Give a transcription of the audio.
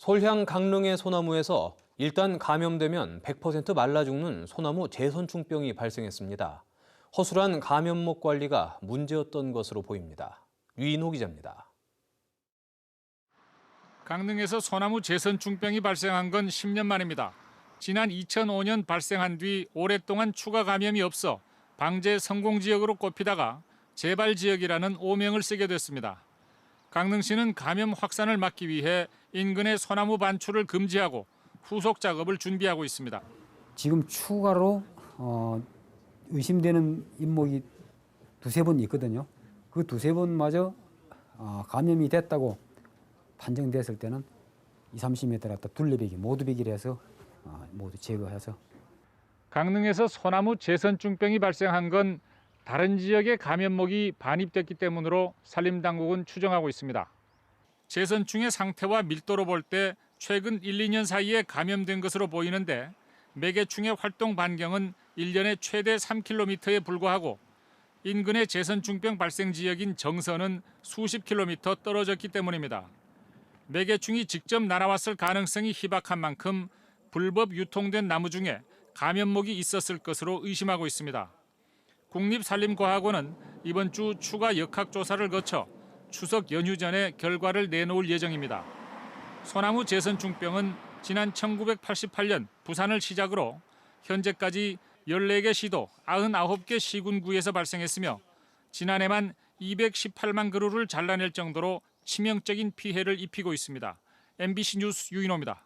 솔향 강릉의 소나무에서 일단 감염되면 100% 말라 죽는 소나무 재선충병이 발생했습니다. 허술한 감염목 관리가 문제였던 것으로 보입니다. 유인호 기자입니다. 강릉에서 소나무 재선충병이 발생한 건 10년 만입니다. 지난 2005년 발생한 뒤 오랫동안 추가 감염이 없어 방제 성공 지역으로 꼽히다가 재발 지역이라는 오명을 쓰게 됐습니다. 강릉시는 감염 확산을 막기 위해 인근의 소나무 반출을 금지하고 후속 작업을 준비하고 있습니다. 지금 추가로 어, 의심되는 인목이 두세 번 있거든요. 그 두세 번마저 어, 감염이 됐다고 판정됐을 때는 2, 30m 갖다 둘레배기 모두 배기를 해서 어, 모두 제거해서 강릉에서 소나무 재선충병이 발생한 건 다른 지역의 감염목이 반입됐기 때문으로 산림당국은 추정하고 있습니다. 재선충의 상태와 밀도로 볼 때 최근 1, 2년 사이에 감염된 것으로 보이는데 매개충의 활동 반경은 1년에 최대 3km에 불과하고 인근의 재선충병 발생 지역인 정선은 수십 킬로미터 떨어졌기 때문입니다. 매개충이 직접 날아왔을 가능성이 희박한 만큼 불법 유통된 나무 중에 감염목이 있었을 것으로 의심하고 있습니다. 국립산림과학원은 이번 주 추가 역학조사를 거쳐 추석 연휴 전에 결과를 내놓을 예정입니다. 소나무 재선충병은 지난 1988년 부산을 시작으로 현재까지 14개 시도 99개 시군구에서 발생했으며 지난해만 218만 그루를 잘라낼 정도로 치명적인 피해를 입히고 있습니다. MBC 뉴스 유인호입니다.